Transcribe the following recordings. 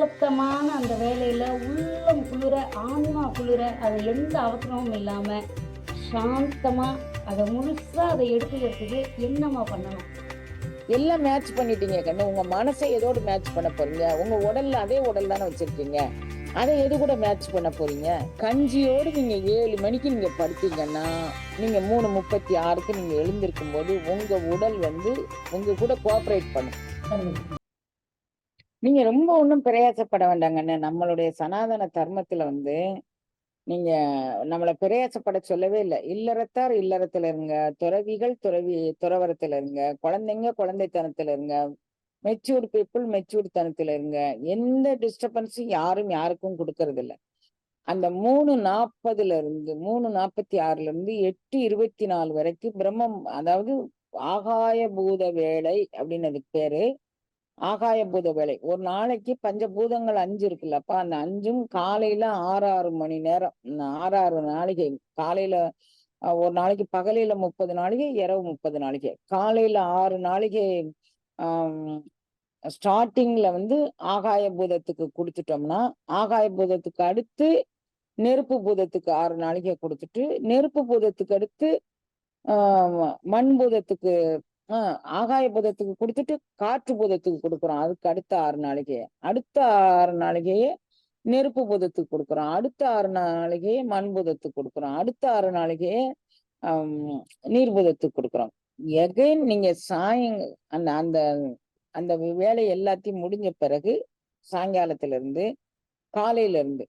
நிசப்தமான அந்த வேலையில் உள்ளம் குளிர ஆன்மா குளிர அது எந்த அவசரமும் இல்லாமல் சாந்தமாக அதை முழுசாக அதை எடுத்துக்கிறதுக்கு என்னம்மா பண்ணணும்? எல்லாம் மேட்ச் பண்ணிட்டீங்க கண்ணு. உங்க மனசை எதோடு மேட்ச் பண்ண போறீங்க. உங்க உடல்ல அதே உடல் தானே வச்சிருக்கீங்க. அதை எது கூட மேட்ச் பண்ண போறீங்க? கஞ்சியோடு நீங்க ஏழு மணிக்கு நீங்க படுத்தீங்கன்னா நீங்க மூணு முப்பத்தி ஆறுக்கு நீங்க எழுந்திருக்கும் போது உங்க உடல் வந்து உங்க கூட கோஆப்ரேட் பண்ணும். நீங்க ரொம்ப ஒன்றும் பிரயாசப்பட வேண்டாங்கண்ணே நம்மளுடைய சனாதன தர்மத்துல வந்து நீங்க நம்மள பிரயாசப்பட சொல்லவே இல்லை. இல்லறத்தார் இல்லறத்துல இருங்க. துறவிகள் துறவி துறவரத்துல இருங்க. குழந்தைங்க குழந்தைத்தனத்துல இருங்க. மெச்சூர் பீப்புள் மெச்சூர்ட் தனத்துல இருங்க. எந்த டிஸ்டர்பன்ஸும் யாரும் யாருக்கும் கொடுக்கறது இல்லை. அந்த மூணு நாற்பதுல இருந்து மூணு நாற்பத்தி ஆறுல இருந்து எட்டு இருபத்தி நாலு வரைக்கும் பிரம்மம் அதாவது ஆகாய பூத வேலை அப்படின்னு அதுக்கு பேரு. ஆகாய பூத வேலை ஒரு நாளைக்கு பஞ்சபூதங்கள் அஞ்சு இருக்குல்லப்பா அந்த அஞ்சும் காலையில ஆறு ஆறு மணி நேரம். ஆறு ஆறு நாளைக்கு காலையில ஒரு நாளைக்கு பகலில முப்பது நாளைக்கு இரவு முப்பது நாளைக்கு காலையில ஆறு நாளிகை ஸ்டார்டிங்ல வந்து ஆகாய பூதத்துக்கு கொடுத்துட்டோம்னா ஆகாய பூதத்துக்கு அடுத்து நெருப்பு பூதத்துக்கு ஆறு நாளைக்கு கொடுத்துட்டு நெருப்பு பூதத்துக்கு அடுத்து ஆஹ் மண் பூதத்துக்கு ஆஹ் ஆகாய பூதத்துக்கு கொடுத்துட்டு காற்று பூதத்துக்கு கொடுக்குறோம். அதுக்கு அடுத்த ஆறு நாளைக்கே அடுத்த ஆறு நாளிகையே நெருப்பு பூதத்துக்கு கொடுக்குறோம். அடுத்த ஆறு நாளிகையே மண் பூதத்துக்கு கொடுக்குறோம். அடுத்த ஆறு நாளிகையே ஆஹ் நீர் பூதத்துக்கு கொடுக்குறோம். எகைன் நீங்க சாயங் அந்த அந்த அந்த வேலை எல்லாத்தையும் முடிஞ்ச பிறகு சாயங்காலத்துல இருந்து காலையில இருந்து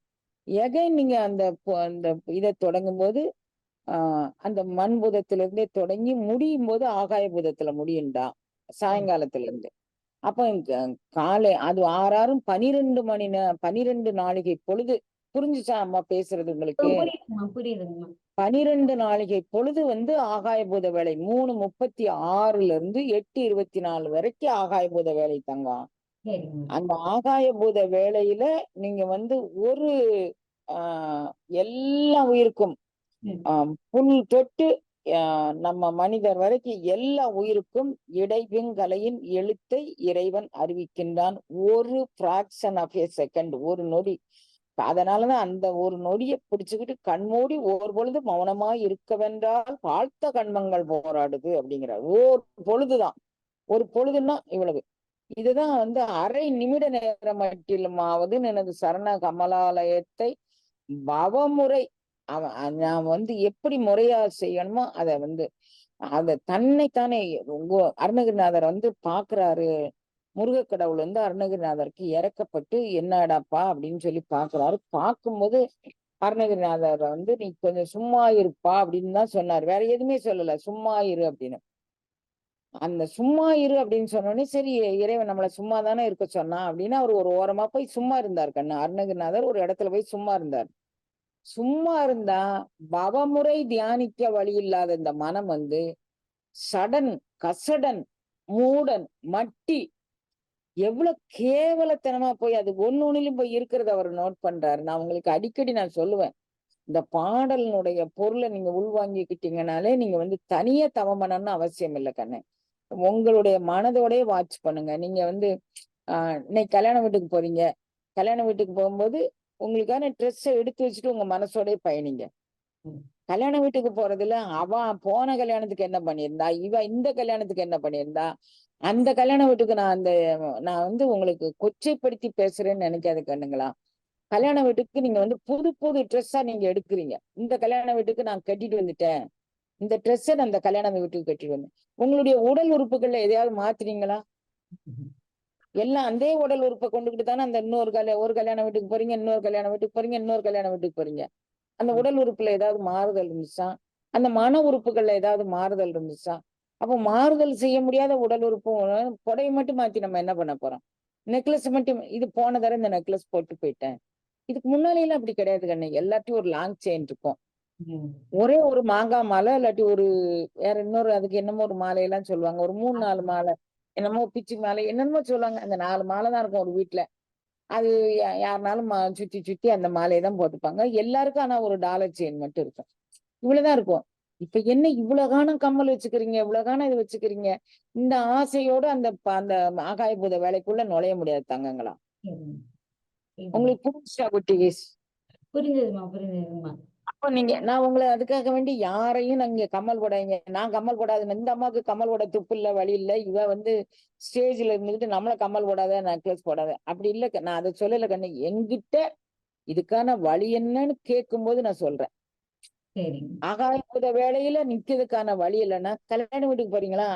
எகைன் நீங்க அந்த அந்த இதை தொடங்கும் போது ஆஹ் அந்த மண் பூதத்துல இருந்தே தொடங்கி முடியும் போது ஆகாய பூதத்துல முடியும்டா சாயங்காலத்துல இருந்து அப்ப காலை அது ஆறாறும் பனிரெண்டு மணி நே பனிரெண்டு நாளிகை பொழுது புரிஞ்சுச்சா அம்மா பேசுறது உங்களுக்கு? பனிரெண்டு நாளிகை பொழுது வந்து ஆகாய பூத வேலை மூணு முப்பத்தி ஆறுல இருந்து எட்டு இருபத்தி நாலு வரைக்கும் ஆகாய பூத வேலை தங்கம். அந்த ஆகாய பூத வேலையில நீங்க வந்து ஒரு ஆஹ் எல்லா உயிருக்கும் புல் தொட்டு ஆஹ் நம்ம மனிதர் வரைக்கும் எல்லா உயிருக்கும் இடைவிங்கலையின் எழுத்தை இறைவன் அறிவிக்கின்றான். ஒரு பிராக்ஷன் ஆஃப் ஏ செகண்ட் ஒரு நொடி. அதனாலதான் அந்த ஒரு நொடியை பிடிச்சுக்கிட்டு கண்மூடி ஒரு பொழுது மௌனமா இருக்கவென்றால் வாழ்த்த கண்மங்கள் போராடுது அப்படிங்கிறார். ஒரு பொழுதுதான். ஒரு பொழுதுன்னா இவ்வளவு. இதுதான் வந்து அரை நிமிட நேரம் மட்டிலுமாவது எனது சரண கமலாலயத்தை பவமுறை அவன் நாம் வந்து எப்படி முறையா செய்யணுமோ அதை வந்து அத தன்னைத்தானே உங்க அருணகிரிநாதர் வந்து பாக்குறாரு. முருக கடவுள் வந்து அருணகிரிநாதருக்கு இறக்கப்பட்டு என்னடாப்பா அப்படின்னு சொல்லி பாக்குறாரு. பார்க்கும்போது அருணகிரிநாதர் வந்து நீ கொஞ்சம் சும்மா இருப்பா அப்படின்னு தான் சொன்னார். வேற எதுவுமே சொல்லல. சும்மா இரு அப்படின்னு. அந்த சும்மா இரு அப்படின்னு சொன்னோடனே சரி இறைவன் நம்மள சும்மா தானே இருக்க சொன்னா அப்படின்னு அவர் ஒரு ஓரமா போய் சும்மா இருந்தார் கண்ணு. அருணகிரிநாதர் ஒரு இடத்துல போய் சும்மா இருந்தார். சும்மா இருந்தா பவமுறை தியானிக்க வழி இல்லாத இந்த மனம் வந்து சடன் கசடன் மூடன் மட்டி எவ்வளவு கேவலத்தனமா போய் அது ஒண்ணு ஒண்ணுலயும் போய் இருக்கிறத அவர் நோட் பண்றாரு. நான் உங்களுக்கு அடிக்கடி நான் சொல்லுவேன். இந்த பாடலினுடைய பொருளை நீங்க உள்வாங்கிக்கிட்டீங்கனாலே நீங்க வந்து தனியா தவம் பண்ணணும்னு அவசியம் இல்லை கண்ணு. உங்களுடைய மனதோடய வாட்ச் பண்ணுங்க. நீங்க வந்து ஆஹ் இன்னைக்கு கல்யாண வீட்டுக்கு போறீங்க. கல்யாண வீட்டுக்கு போகும்போது உங்களுக்கான ட்ரெஸ்ஸை எடுத்து வச்சுட்டு உங்க மனசோடயே பயணிங்க. கல்யாண வீட்டுக்கு போறதுல அவன் போன கல்யாணத்துக்கு என்ன பண்ணியிருந்தா இவ இந்த கல்யாணத்துக்கு என்ன பண்ணியிருந்தா அந்த கல்யாண வீட்டுக்கு நான் அந்த நான் வந்து உங்களுக்கு கொச்சைப்படுத்தி பேசுறேன்னு நினைக்காத கண்ணுங்களா? கல்யாண வீட்டுக்கு நீங்க வந்து புது புது ட்ரெஸ்ஸா நீங்க எடுக்கிறீங்க. இந்த கல்யாண வீட்டுக்கு நான் கட்டிட்டு வந்துட்டேன். இந்த ட்ரெஸ்ஸை நான் இந்த கல்யாண வீட்டுக்கு கட்டிட்டு வந்தேன். உங்களுடைய உடல் உறுப்புகள்ல எதையாவது மாத்துறீங்களா எல்லாம் அதே உடல் உறுப்பை கொண்டுகிட்டு தானே அந்த இன்னொரு கல்யாண ஒரு கல்யாண வீட்டுக்கு போறீங்க இன்னொரு கல்யாண வீட்டுக்கு போறீங்க இன்னொரு கல்யாண வீட்டுக்கு போறீங்க. அந்த உடல் உறுப்புல ஏதாவது மாறுதல் இருந்துச்சா? அந்த மன உறுப்புகள்ல ஏதாவது மாறுதல் இருந்துச்சா? அப்போ மாறுதல் செய்ய முடியாத உடல் உறுப்பு புடையை மட்டும் மாத்தி நம்ம என்ன பண்ண போறோம்? நெக்லஸ் மட்டும் இது போன தடவை இந்த நெக்லஸ் போட்டு போயிட்டேன். இதுக்கு முன்னாடி எல்லாம் அப்படி கிடையாது கண்ணு எல்லாத்தையும் ஒரு லாங் செயின் இருக்கும். ஒரே ஒரு மாங்காய் மாலை இல்லாட்டி ஒரு வேற இன்னொரு அதுக்கு என்னமோ ஒரு மாலையெல்லாம் சொல்லுவாங்க. ஒரு மூணு நாலு மாலை. என்னமோ பிச்சி மாலை என்னென்னமோ சொல்லுவாங்க. அந்த நாலு மாலை தான் இருக்கும் ஒரு வீட்டுல அது யாருனாலும் சுத்தி சுத்தி அந்த மாலையை தான் போட்டுப்பாங்க. எல்லாருக்கும் ஆனா ஒரு டாலர் செயின் மட்டும் இருக்கும். இவ்வளவுதான் இருக்கும். இப்ப என்ன இவ்வளவு காணம் கம்மல் வச்சுக்கிறீங்க இவ்வளவு காணம் இது வச்சுக்கிறீங்க. இந்த ஆசையோட அந்த அந்த ஆகாய பூத வேலைக்குள்ள நுழைய முடியாது தங்கங்களா. உங்களுக்கு புரிஞ்சா குட்டீஸ்? புரிஞ்சதுமா புரிஞ்சதுமா நீங்க நான் உங்களை அதுக்காக வேண்டி யாரையும் நீங்க கம்மல் போடாதீங்க. நான் கம்மல் போடாது இந்த அம்மாவுக்கு கம்மல் போட துப்பு இல்ல வழி இல்ல. இவ வந்து ஸ்டேஜ்ல இருந்துகிட்டு நம்மள கம்மல் போடாத நெக்லஸ் போடாத. அப்படி இல்ல நான் அதை சொல்லல கண்ணு. என்கிட்ட இதுக்கான வழி என்னன்னு கேட்கும்போது நான் சொல்றேன். ஆகாயபூத வேலையில நிக்கிறதுக்கான வழி இல்லைன்னா கல்யாண வீட்டுக்கு போறீங்களா?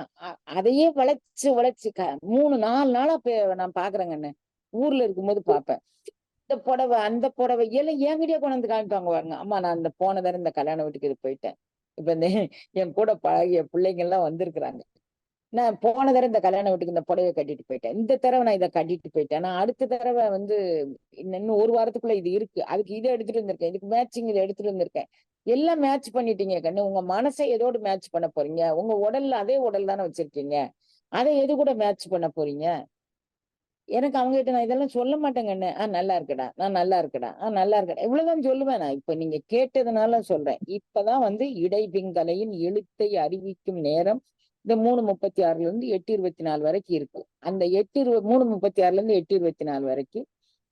அதையே வளைச்சு வளைச்சு மூணு நாலு நாளா நான் பாக்குறேங்கண்ணே ஊர்ல இருக்கும்போது பாப்பேன். இந்த புடவை அந்த புடவை எல்லாம் என்கிட்டயே கொண்டு வந்து காமிப்பாங்க பாருங்க. அம்மா நான் அந்த போன தடவை இந்த கல்யாண வீட்டுக்கு இது போயிட்டேன். இப்ப இந்த என் கூட பழகிய பிள்ளைங்க எல்லாம் வந்திருக்கிறாங்க. நான் போன தடவை இந்த கல்யாண வீட்டுக்கு இந்த புடவைய கட்டிட்டு போயிட்டேன். இந்த தடவை நான் இதை கட்டிட்டு போயிட்டேன். நான் அடுத்த தடவை வந்து இன்னும் இன்னும் ஒரு வாரத்துக்குள்ள இது இருக்கு. அதுக்கு இதை எடுத்துட்டு வந்திருக்கேன். இதுக்கு மேட்சிங் இதை எடுத்துட்டு வந்திருக்கேன். எல்லாம் மேட்ச் பண்ணிட்டீங்க கண்ணு. உங்க மனசை எதோடு மேட்ச் பண்ண போறீங்க? உங்க உடல்ல அதே உடல் தானே வச்சிருக்கீங்க? அதை எது கூட மேட்ச் பண்ண போறீங்க? எனக்கு அவங்க கிட்ட நான் இதெல்லாம் சொல்ல மாட்டேங்க கண்ணு ஆஹ் நல்லா இருக்குடா. நான் நல்லா இருக்கடா. ஆஹ் நல்லா இருக்கடா. இவ்வளவுதான் சொல்லுவேன் நான். இப்ப நீங்க கேட்டதுனால சொல்றேன். இப்பதான் வந்து இடைபிங்கலையின் எழுத்தை அறிவிக்கும் நேரம் இந்த மூணு முப்பத்தி ஆறுல இருந்து எட்டு இருபத்தி நாலு வரைக்கும் இருக்கு. அந்த எட்டு இருப மூணு முப்பத்தி ஆறுல இருந்து எட்டு இருபத்தி நாலு வரைக்கும்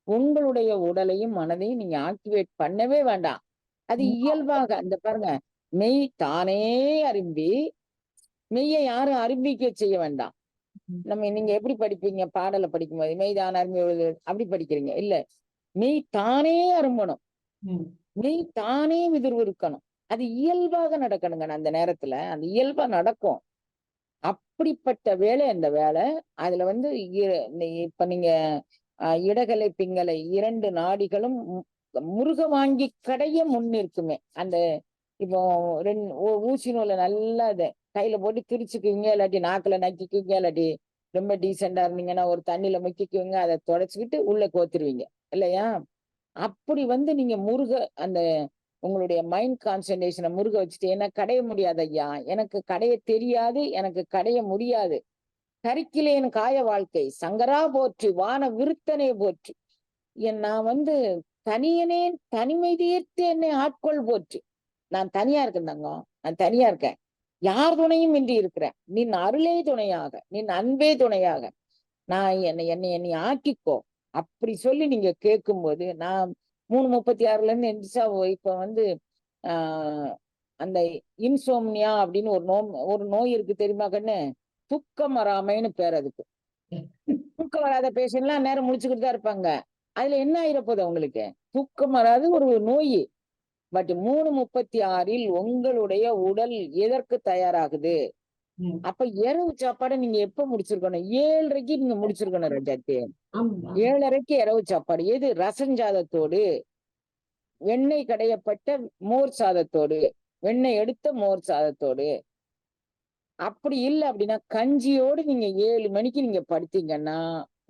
உங்களுடைய உடலையும் மனதையும் நீங்க ஆக்டிவேட் பண்ணவே வேண்டாம். அது. இயல்பாக அந்த பாருங்க மெய் தானே அரும்பி மெய்யை யாரும் அரும்பிக்க செய்ய வேண்டாம். நம்ம நீங்க எப்படி படிப்பீங்க? பாடலை படிக்கும்போது மெய் தான் எழுது அப்படி படிக்கிறீங்க. இல்ல மெய் தானே அரும்பணும். மெய் தானே விதிர்விருக்கணும். அது இயல்பாக நடக்கணுங்க. அந்த நேரத்துல அந்த இயல்பா நடக்கும். அப்படிப்பட்ட வேலை அந்த வேலை. அதுல வந்து இப்ப நீங்க இடகலை பிங்கலை இரண்டு நாடிகளும் முருக வாங்கி கடைய முன்னிற்குமே. அந்த இப்போ ரெண்டு ஊசி நூலை நல்லா இதை கையில போட்டு திரிச்சுக்குவீங்க இல்லாட்டி நாக்குல நக்கிக்குவீங்க இல்லாட்டி ரொம்ப டீசெண்டா இருந்தீங்கன்னா ஒரு தண்ணியில முக்கிக்குவீங்க அதை தொடச்சுக்கிட்டு உள்ள கோத்துருவீங்க. இல்லையா? அப்படி வந்து நீங்க முருக அந்த உங்களுடைய மைண்ட் கான்சன்ட்ரேஷனை முருக வச்சுட்டு என்ன கடைய முடியாது ஐயா. எனக்கு கடைய தெரியாது எனக்கு கடைய முடியாது. கரிக்கிலேன் காய வாழ்க்கை. சங்கரா போற்றி வான விருத்தனை போற்றி. என் நான் வந்து தனியனே தனிமை தீர்த்து என்னை ஆட்கொள் போற்றி. நான் தனியா இருக்கேன் தங்கம். நான் தனியா இருக்கேன். யார் துணையும் இன்றி இருக்கிறேன். நின் அருளே துணையாக நின் அன்பே துணையாக. நான் என்னை என்னை என்னை ஆக்கிக்கோ. அப்படி சொல்லி நீங்க கேட்கும்போது நான் மூணு முப்பத்தி ஆறுல இருந்து எந்திரிச்சா இப்ப வந்து ஆஹ் அந்த இன்சோம்னியா அப்படின்னு ஒரு நோ ஒரு நோய் இருக்கு தெரியுமா கண்ணு? தூக்கம் வராமைன்னு பேர் அதுக்கு. தூக்கம் வராத பேஷண்ட்லாம் நேரம் முடிச்சுக்கிட்டு தான் இருப்பாங்க. அதுல என்ன ஆயிரப்போகுது உங்களுக்கு தூக்கம் வராது ஒரு நோய். பட் மூணு முப்பத்தி ஆறில் உங்களுடைய உடல் எதற்கு தயாராகுது. அப்ப இரவு சாப்பாடை நீங்க எப்ப முடிச்சிருக்கணும்? ஏழரைக்கு நீங்க முடிச்சிருக்கணும் ரஜாத்தி ஏழரைக்கு இரவு சாப்பாடு. எது? ரசஞ்சாதத்தோடு வெண்ணெய் கடையப்பட்ட மோர் சாதத்தோடு. வெண்ணெய் எடுத்த மோர் சாதத்தோடு. அப்படி இல்லை அப்படின்னா கஞ்சியோடு நீங்க ஏழு மணிக்கு நீங்க படுத்தீங்கன்னா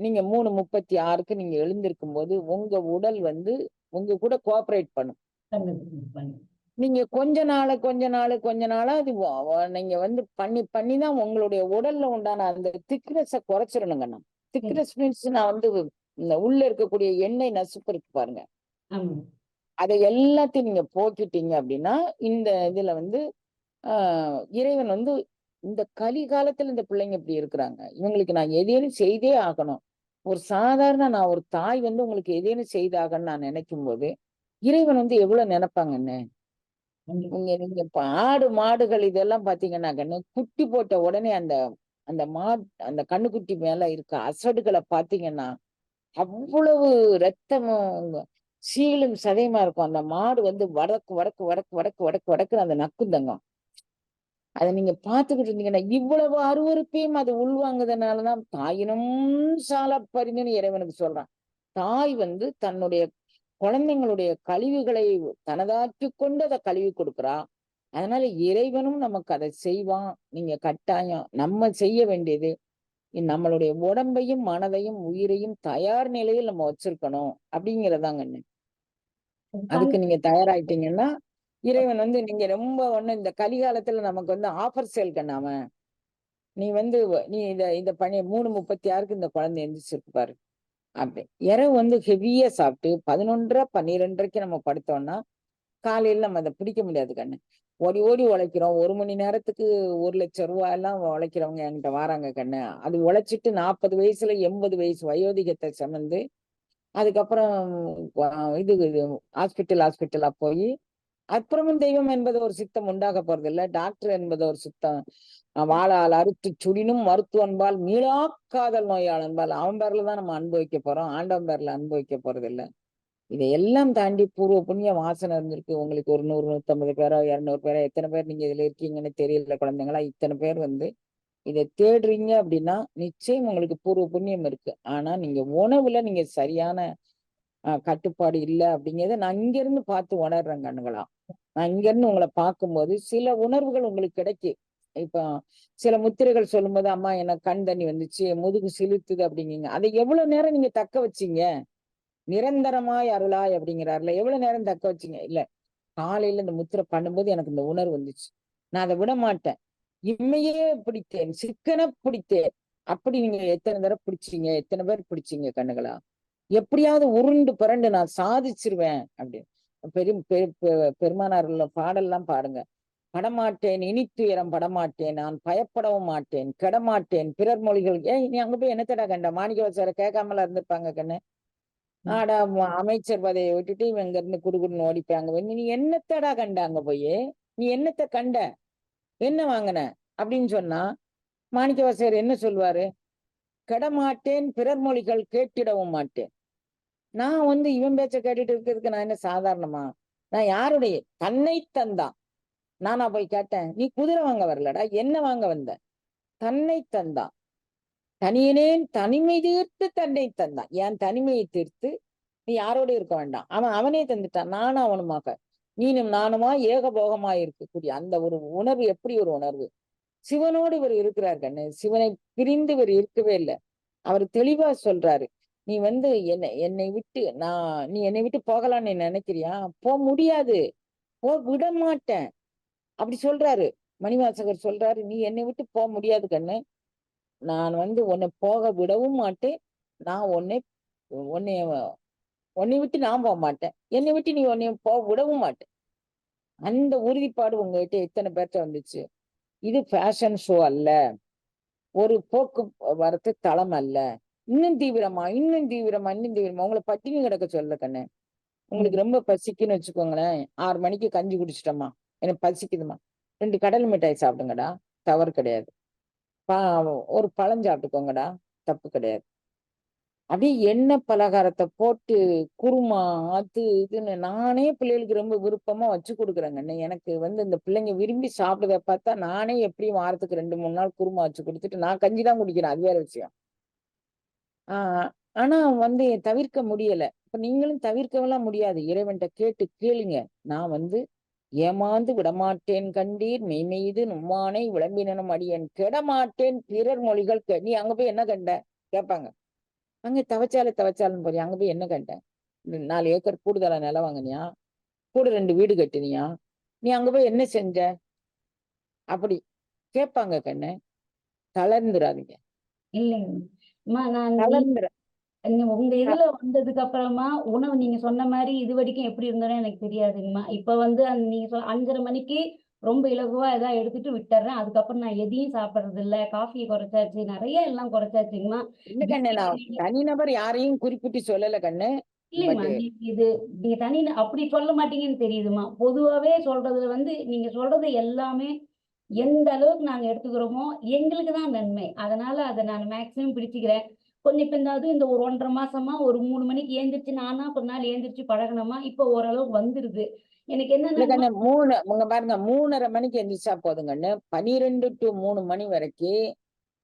நீங்க மூணு முப்பத்தி ஆறுக்கு நீங்க எழுந்திருக்கும் போது உங்க உடல் வந்து உங்க கூட கோஆபரேட் பண்ணும். நீங்க கொஞ்ச நாள் கொஞ்ச நாள் கொஞ்ச நாளா அது நீங்க வந்து பண்ணி பண்ணி தான் உங்களுடைய உடல்ல உண்டான அந்த திக்னஸ குறைச்சிடணுங்க நான் திக்னஸ் மீன்ஸ் நான் வந்து இந்த உள்ள இருக்கக்கூடிய எண்ணெய் நசுப்பு இருக்கு பாருங்க அதை எல்லாத்தையும் நீங்க போக்கிட்டீங்க அப்படின்னா இந்த இதுல வந்து ஆஹ் இறைவன் வந்து இந்த கலி காலத்துல இந்த பிள்ளைங்க இப்படி இருக்கிறாங்க. இவங்களுக்கு நான் எதேனும் செய்தே ஆகணும். ஒரு சாதாரண நான் ஒரு தாய் வந்து உங்களுக்கு எதேனும் செய்தாகன்னு நான் நினைக்கும் போது இறைவன் வந்து எவ்வளவு நினைப்பாங்கன்னு. நீங்க நீங்க ஆடு மாடுகள் இதெல்லாம் பாத்தீங்கன்னா கண்ணு குட்டி போட்ட உடனே அந்த அந்த மா அந்த கண்ணுக்குட்டி மேல இருக்க அசடுகளை பாத்தீங்கன்னா அவ்வளவு ரத்தமும் சீலும் சதையுமா இருக்கும். அந்த மாடு வந்து வடக்கு வடக்கு வடக்கு வடக்கு வடக்கு வடக்கு அந்த நக்கும் தங்கம். அதை நீங்க பாத்துக்கிட்டு இருந்தீங்கன்னா இவ்வளவு அருவருப்பையும் அது உள்வாங்குறதுனாலதான் தாயினும் சால பரிந்துன்னு இறைவனுக்கு சொல்றான். தாய் வந்து தன்னுடைய குழந்தைங்களுடைய கழிவுகளை தனதாக்கி கொண்டு அதை கழுவி கொடுக்குறா. அதனால இறைவனும் நமக்கு அதை செய்வான். நீங்க கட்டாயம் நம்ம செய்ய வேண்டியது நம்மளுடைய உடம்பையும் மனதையும் உயிரையும் தயார் நிலையில் நம்ம வச்சிருக்கணும் அப்படிங்கறதாங்க அதுக்கு நீங்க தயாராயிட்டீங்கன்னா இறைவன் வந்து நீங்க ரொம்ப ஒண்ணு இந்த கலிகாலத்துல நமக்கு வந்து ஆஃபர் சேல் கண்ணாம நீ வந்து நீ இத இந்த பணி மூணு முப்பத்தி ஆறுக்கு இந்த குழந்தை எந்திரிச்சிருக்கு பாரு. அப்படி. இரவு வந்து ஹெவியா சாப்பிட்டு பதினொன்றரை பன்னிரெண்டரைக்கு நம்ம படுத்தோம்னா காலையில நம்ம அதை பிடிக்க முடியாது கண்ணு. ஓடி ஓடி உழைக்கிறோம். ஒரு மணி நேரத்துக்கு ஒரு லட்சம் ரூபாய் எல்லாம் உழைக்கிறவங்க என்கிட்ட வராங்க கண்ணு. அது உழைச்சிட்டு நாற்பது வயசுல எண்பது வயசு வயோதிகத்தை சுமந்து அதுக்கப்புறம் இது ஹாஸ்பிட்டல் ஹாஸ்பிட்டலா போய் அப்புறமும் தெய்வம் என்பது ஒரு சித்தம் உண்டாக போறது இல்ல. டாக்டர் என்பது ஒரு சித்தம். வாழால் அறுத்து சுடினும் மருத்துவன்பால் மீளாக்காதல் நோயாளன்பால் அவன் பேர்ல தான் நம்ம அனுபவிக்க போறோம். ஆண்டவன் பேர்ல அனுபவிக்க போறது இல்ல. இதையெல்லாம் தாண்டி பூர்வ புண்ணிய வாசனை இருந்திருக்கு. உங்களுக்கு ஒரு நூறு நூத்தம்பது பேரோ இருநூறு பேரோ எத்தனை பேர் நீங்க இதுல இருக்கீங்கன்னு தெரியல குழந்தைங்களா? இத்தனை பேர் வந்து இதை தேடுறீங்க அப்படின்னா நிச்சயம் உங்களுக்கு பூர்வ புண்ணியம் இருக்கு. ஆனா நீங்க உணவுல நீங்க சரியான கட்டுப்பாடு இல்லை அப்படிங்கிறத நான் இங்க இருந்து பார்த்து உணர்றேன் கண்ணுகளா. நான் இங்க இருந்து உங்களை பார்க்கும்போது சில உணர்வுகள் உங்களுக்கு கிடைக்கும் இப்போ சில முத்திரைகள் சொல்லும்போது அம்மா எனக்கு கண் தண்ணி வந்துச்சு முதுகு சிலுத்துது அப்படிங்கிங்க அதை எவ்வளவு நேரம் நீங்க தக்க வச்சீங்க? நிரந்தரமாய் அருளாய் அப்படிங்கிறாருல. எவ்வளவு நேரம் தக்க வச்சீங்க? இல்ல காலையில இந்த முத்திரை பண்ணும்போது எனக்கு இந்த உணர்வு வந்துச்சு. நான் அதை விட மாட்டேன் இம்மையே பிடித்தேன் சிக்கன பிடித்தேன். அப்படி நீங்க எத்தனை தடவை பிடிச்சீங்க? எத்தனை பேர் பிடிச்சீங்க கண்ணுகளா? எப்படியாவது உருண்டு புரண்டு நான் சாதிச்சிருவேன் அப்படின்னு. பெரும் பெரு பெ- பாடல்லாம் பாடுங்க. படமாட்டேன் இனித்துயரம் படமாட்டேன் நான் பயப்படவும் மாட்டேன் கெடமாட்டேன் பிறர் மொழிகள். ஏய் நீ அங்க போய் என்னத்தடா கண்ட? மாணிக்க வச்சார கேட்காமல இருந்திருப்பாங்க கண்ணு. ஆடா அமைச்சர் பதவியை விட்டுட்டு இவன் இங்க இருந்து குடுகுடுன்னு ஓடிப்பாங்க நீ என்னத்தடா கண்ட அங்க போய்? நீ என்னத்த கண்ட? என்ன வாங்கின? அப்படின்னு சொன்னா மாணிக்க வாசகர் என்ன சொல்வாரு? கெடமாட்டேன் பிறர் மொழிகள் கேட்டிடவும் மாட்டேன். நான் வந்து இவன் பேச்ச கேட்டுட்டு இருக்கிறதுக்கு நான் என்ன சாதாரணமா? நான் யாருடைய? தன்னை தந்தான் நானா போய் கேட்டேன் நீ குதிரை வாங்க வரலடா என்ன வாங்க வந்த? தன்னை தந்தான் தனியனேன் தனிமை தீர்த்து தன்னை தந்தான் என் தனிமையை தீர்த்து? நீ யாரோட இருக்க வேண்டாம். அவன் அவனே தந்துட்டான் நானும் அவனுமாக. நீனும் நானுமா ஏகபோகமா இருக்கக்கூடிய அந்த ஒரு உணர்வு எப்படி ஒரு உணர்வு? சிவனோடு இவர் இருக்கிறார் கண்ணு. சிவனை பிரிந்து இவர் இருக்கவே இல்லை. அவர் தெளிவா சொல்றாரு. நீ வந்து என்னை என்னை விட்டு நான் நீ என்னை விட்டு போகலான்னு நீ நினைக்கிறியா? போக முடியாது. போ விட மாட்டேன் அப்படி சொல்றாரு. மணிவாசகர் சொல்றாரு நீ என்னை விட்டு போக முடியாது கண்ணு. நான் வந்து உன்னை போக விடவும் மாட்டேன். நான் உன்னை உன்னை உன்னை விட்டு நான் போக மாட்டேன். என்னை விட்டு நீ உன்னை போக விடவும் மாட்டேன். அந்த உறுதிப்பாடு உங்ககிட்ட எத்தனை பேர்ட்ட வந்துச்சு? இது ஃபேஷன் ஷோ அல்ல. ஒரு போக்கு வரத்து தளம் அல்ல. இன்னும் தீவிரமா இன்னும் தீவிரமா இன்னும் தீவிரமா. உங்களை பட்டினி கிடக்க சொல்ல கண்ணு. உங்களுக்கு ரொம்ப பசிக்குன்னு வச்சுக்கோங்களேன். ஆறு மணிக்கு கஞ்சி குடிச்சிட்டோமா? எனக்கு பசிக்குதுமா ரெண்டு கடல் மிட்டாய் சாப்பிடுங்கடா. தவறு கிடையாது. பா ஒரு பழம் சாப்பிட்டுக்கோங்கடா. தப்பு கிடையாது. அப்படியே எண்ணெய் பலகாரத்தை போட்டு குருமா அது இதுன்னு நானே பிள்ளைகளுக்கு ரொம்ப விருப்பமா வச்சு கொடுக்குறேங்க. எனக்கு வந்து இந்த பிள்ளைங்க விரும்பி சாப்பிடுறத பார்த்தா நானே எப்படியும் வாரத்துக்கு ரெண்டு மூணு நாள் குருமா வச்சு கொடுத்துட்டு நான் கஞ்சி தான் குடிக்கிறேன். அது வேற விஷயம். ஆஹ் ஆனா வந்து தவிர்க்க முடியல. இப்ப நீங்களும் தவிர்க்கவெல்லாம் முடியாது. இறைவன்கிட்ட கேட்டு கேளுங்க. நான் வந்து ஏமாந்து விடமாட்டேன் கண்டீர். மெய்மெய்து நும்மானை விளம்பினனும் அடியேன். கெடமாட்டேன். பிறர் மொழிகள் நீ அங்க போய் என்ன கண்ட? கேட்பாங்க. அங்க தவச்சால தவச்சாலும் போறியா? அங்க போய் என்ன கண்ட இந்த நாலு ஏக்கர் கூடுதலா நிலம் வாங்கினியா? கூட ரெண்டு வீடு கட்டினியா? நீ அங்க போய் என்ன செஞ்ச? அப்படி கேட்பாங்க கண்ணு. தளர்ந்துடாதீங்க இல்லைங்க. உங்க இதுல வந்ததுக்கு அப்புறமா உணவு நீங்க சொன்ன மாதிரி இது வரைக்கும் எப்படி இருந்தோன்னு எனக்கு தெரியாதுங்கம்மா. இப்ப வந்து நீங்க அஞ்சரை மணிக்கு ரொம்ப இலகுவா ஏதாவது எடுத்துட்டு விட்டுறேன். அதுக்கப்புறம் நான் எதையும் சாப்பிடுறது இல்ல காஃபியை குறைச்சாச்சு. நிறைய எல்லாம் குறைச்சாச்சுங்கம்மா. இல்ல கண்ணு நான் தனிநபர் யாரையும் குறிப்பிட்டு சொல்லல கண்ணு. இது நீங்க தனி அப்படி சொல்ல மாட்டீங்கன்னு தெரியுதுமா பொதுவாவே சொல்றதுல வந்து நீங்க சொல்றது எல்லாமே எந்த அளவுக்கு நாங்க எடுத்துக்கிறோமோ எங்களுக்கு தான் நன்மை. அதனால அதை நான் மேக்சிமம் பிடிச்சிக்கிறேன். கொஞ்சம் இப்ப இந்த அது இந்த ஒரு ஒன்றரை மாசமா ஒரு மூணு மணிக்கு ஏந்திரிச்சு நானா கொஞ்ச நாள் ஏந்திரிச்சு பழகணுமா இப்ப ஓரளவுக்கு வந்துருது. எனக்கு கண்ணு மூணு உங்க பாருங்க மூணரை மணிக்கு எந்திரிச்சா போதுங்கண்ணு பனிரெண்டு டு மூணு மணி வரைக்கும்.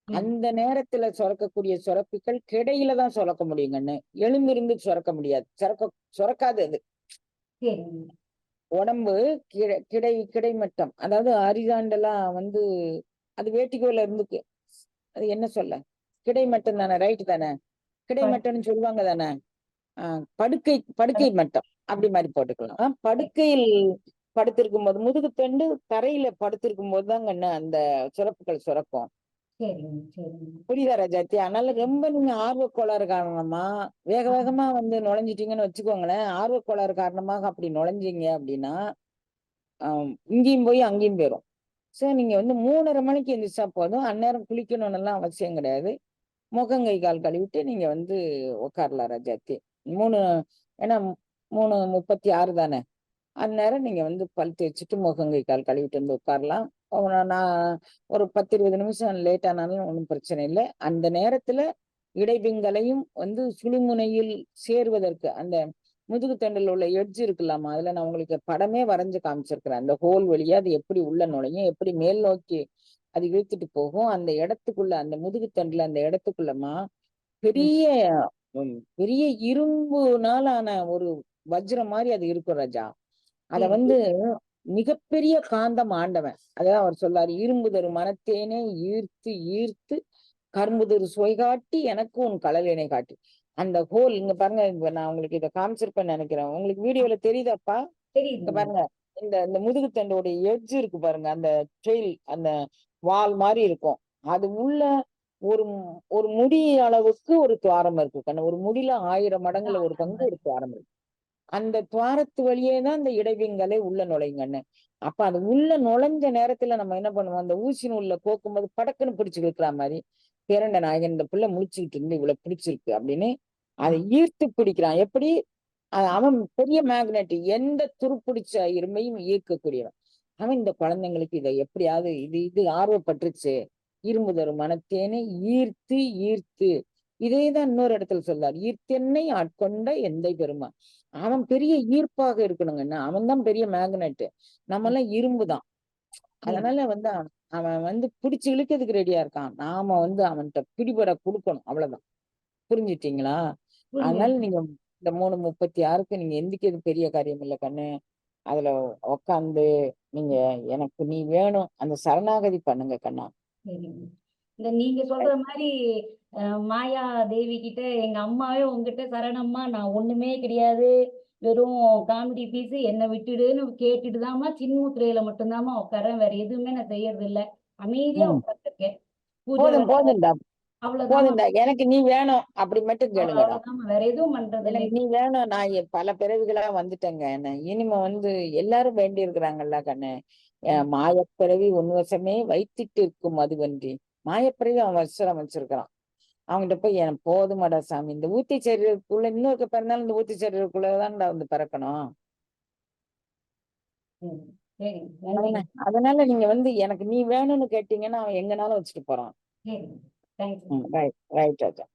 அந்த நேரத்துல சுரக்கக்கூடிய சுரப்பிகள் கிடையில தான் சுரக்க முடியுங்கண்ணு எழுந்திருந்து சுரக்க முடியாது. சுரக்க சுரக்காது அது. உடம்பு கிடை கிடை கிடைமட்டம். அதாவது அரிசாண்டலா வந்து அது வேட்டிக்கோல இருந்துக்கு. அது என்ன சொல்ல? கிடைமட்டம் தானே ரைட் தானே? கிடைமட்டம்னு சொல்லுவாங்க தானே? ஆஹ் படுக்கை படுக்கை மட்டம் அப்படி மாதிரி போட்டுக்கலாம். ஆஹ் படுக்கையில் படுத்திருக்கும் போது முதுகு தண்டு தரையில படுத்திருக்கும் போது தாங்க அந்த சுரப்புகள் சுரக்கும். புரியுதா ராஜாத்தி? அதனால ரொம்ப நீங்க ஆர்வக் கோளாறு காரணமா வேக வேகமா வந்து நுழைஞ்சிட்டீங்கன்னு வச்சுக்கோங்களேன். ஆர்வக் கோளாறு காரணமாக அப்படி நுழைஞ்சீங்க அப்படின்னா ஆஹ் இங்கேயும் போய் அங்கேயும் போயிரும். சோ நீங்க வந்து மூணரை மணிக்கு எந்திரிச்சா போதும். அந்நேரம் குளிக்கணும்னு எல்லாம் அவசியம் கிடையாது. முகங்கை கால் கழுவிட்டு நீங்க வந்து உட்காரலாம் ராஜாத்தி மூணு ஏன்னா மூணு முப்பத்தி ஆறு தானே. அந்நேரம் நீங்க வந்து பல் தேய்ச்சிட்டு முகங்கை கால் கழுவிட்டு வந்து உட்காரலாம் நான் ஒரு பத்து இருபது நிமிஷம் லேட் ஆனாலும் ஒன்றும் பிரச்சனை இல்லை. அந்த நேரத்துல இடைபிங்கலையும் வந்து சுழுமுனையில் சேருவதற்கு அந்த முதுகு தண்டில் உள்ள எட்ஜ் இருக்குல்லாமா அதுல நான் உங்களுக்கு படமே வரைஞ்சு காமிச்சிருக்கிறேன். அந்த ஹோல் வழியா அது எப்படி உள்ள நுழையும் எப்படி மேல் நோக்கி அது இழுத்துட்டு போகும். அந்த இடத்துக்குள்ள அந்த முதுகு தண்டுல அந்த இடத்துக்குள்ளமா பெரிய பெரிய இரும்புனாலான ஒரு வஜ்ரம் மாதிரி அது இருக்கும் ராஜா. அத. வந்து மிகப்பெரிய காந்தம் ஆண்டவன். அதான் அவர் சொல்லாரு இரும்புதரு மனத்தேனே ஈர்த்து ஈர்த்து கரும்புதரு சுவை காட்டி எனக்கு உன் கடலினை காட்டி. அந்த ஹோல் இங்க பாருங்க இப்ப நான் உங்களுக்கு இதை காமிச்சிருப்பேன்னு நினைக்கிறேன். உங்களுக்கு வீடியோல தெரியுதாப்பா? தெரியுது. பாருங்க இந்த இந்த முதுகுத்தண்டோட எட்ஜ் இருக்கு பாருங்க அந்த ட்ரெயில் அந்த வால் மாதிரி இருக்கும். அது உள்ள ஒரு ஒரு முடி அளவுக்கு ஒரு துவாரம் இருக்கு. கண்ணு ஒரு முடியில ஆயிரம் மடங்குல ஒரு பங்கு ஒரு துவாரம் இருக்கு. அந்த துவாரத்து வழியே தான் அந்த இடைவிங்கலே உள்ள நுழையுங்கண்ணு அப்ப அது உள்ள நுழைஞ்ச நேரத்துல நம்ம என்ன பண்ணுவோம்? அந்த ஊசி நூல்ல கோக்கும்போது படக்குன்னு பிடிச்சு இழுக்கிற மாதிரி பேரண்ட நாயகன் இந்த பிள்ளை முழிச்சுக்கிட்டு இருந்து இவ்வளவு பிடிச்சிருக்கு அப்படின்னு அதை ஈர்த்து பிடிக்கிறான். எப்படி? அவன் பெரிய மேக்னெட் எந்த துருப்பிடிச்ச இரும்பையும் ஈர்க்கக்கூடியவன். அவன் இந்த குழந்தைங்களுக்கு இதை எப்படியாவது இது இது ஆர்வப்பட்டுருச்சு. இரும்பு தரும் மனத்தேனை ஈர்த்து ஈர்த்து. இதேதான் இன்னொரு இடத்துல சொல்றார். ஈர்த்தென்னை ஆட்கொண்ட எந்தை பெருமான். அவன் பெரிய ஈர்ப்பாக இருக்கணுங்கன்னா அவன் தான் பெரிய மேக்னெட் நம்ம எல்லாம் இரும்பு தான் அதனால வந்து அவன் அவன் வந்து பிடிச்சு இழுக்கிறதுக்கு ரெடியா இருக்கான். நாம வந்து அவன்கிட்ட பிடிபட கொடுக்கணும். அவ்வளவுதான். புரிஞ்சுட்டீங்களா? அதனால நீங்க இந்த மூணு முப்பத்தி ஆறுக்கு நீங்க எந்திக்கிறது பெரிய காரியம் இல்ல கண்ணு. அதுல உக்காந்து நீங்க எனக்கு நீ வேணும் அந்த சரணாகதி பண்ணுங்க கண்ணா. இந்த நீங்க சொல்ற மாதிரி மாயா தேவி கிட்ட எங்க அம்மாவே உங்ககிட்ட சரணம்மா நான் ஒண்ணுமே கிடையாது. வெறும் காமெடி பீஸ் என்னை விட்டுடுன்னு கேட்டுட்டு தாம்மா சின்முத்திரையில மட்டும்தாம்மா உட்காரேன் வேற எதுவுமே நான் செய்யறது இல்ல அமைதியா. உட்காந்துருக்கேன் போதும் போதும்டா. போதும்டா எனக்கு நீ வேணும் அப்படி மட்டும் எனக்கு நீ வேணும் நான் பல பிறவிகளா வந்துட்டேங்க என்ன இனிமே வந்து எல்லாரும் வேண்டி இருக்கிறாங்கல்ல கண்ணு. மாயப்பிறவி உன்வசமே வைத்திட்டு இருக்கும் அதுவன்றி மாயப்பிறவி அவன் வசரம் வச்சிருக்கிறான். அவன்கிட்ட போய் எனக்கு போதுமாடா சாமி இந்த ஊத்தி சரீரத்துக்குள்ள இன்னொரு பிறந்தாலும் இந்த ஊத்தி சரீரத்துக்குள்ளதான்டா வந்து பிறக்கணும்? அதனால நீங்க வந்து எனக்கு நீ வேணும்னு கேட்டீங்கன்னா அவன் எங்கனாலும் வச்சுட்டு போறான். சரி தேங்க்ஸ் ரைட் ரைட் ராஜா